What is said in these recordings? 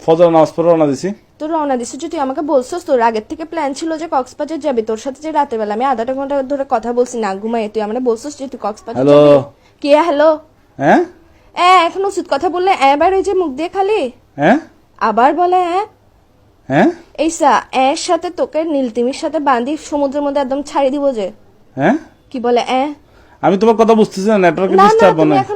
ফজর নামাজ পড়ে রওনা দিছি। তোর রওনা যে তুই আমাকে বলছিস তোর আগের থেকে প্ল্যান ছিল যে কক্সবাজার যাবি তোর সাথে যে রাতের বেলা আমি আধাটা ঘণ্টা ধরে কথা বলছি না ঘুমাই তুই আমরা বলছিস যে তুই কক্সবাজার হ্যালো কে হ্যালো হ্যাঁ? এ এখন উচিত কথা বললে এবার ওই যে মুখ দিয়ে খালি? হ্যাঁ? আবার বলে হ্যাঁ? হ্যাঁ এইসা এর সাথে তোকে নীলতিমির সাথে বাঁধি সমুদ্রের মধ্যে একদম ছাড়ি দিব যে। হ্যাঁ? কি বলে এ? আমি তোমার কথা বুঝতেছি না নেটওয়ার্ক না না ডিস্টার্ব এখন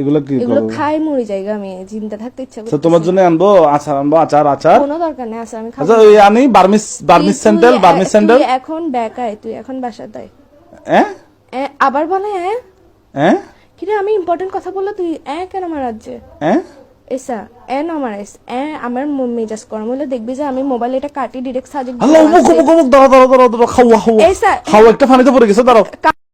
এগুলো কি এগুলো খাই মরি জায়গা আমি। থাকতে ইচ্ছা করতেছে। তোমার জন্য আনব? আচার আনব? আচার আচার? কোনো দরকার নেই আছে আমি খাব। আচ্ছা ওই আনি Burmese Burmese sandal Burmese sandal এখন বেকায় তুই এখন বাসা দেয় হ্যাঁ আবার বলে হ্যাঁ হ্যাঁ কিরে আমি ইম্পর্টেন্ট কথা বললে তুই এ কেন আমার রাজ্যে? হ্যাঁ এসা এ আমার এস এ আমার মেজাজ গরম হলে দেখবি যে আমি মোবাইল এটা কাটি ডিরেক্ট সাজে হ্যালো মুখ মুখ মুখ খাওয়া খাওয়া। এসা খাওয়া একটা পানিতে পড়ে গেছে দাঁড়াও।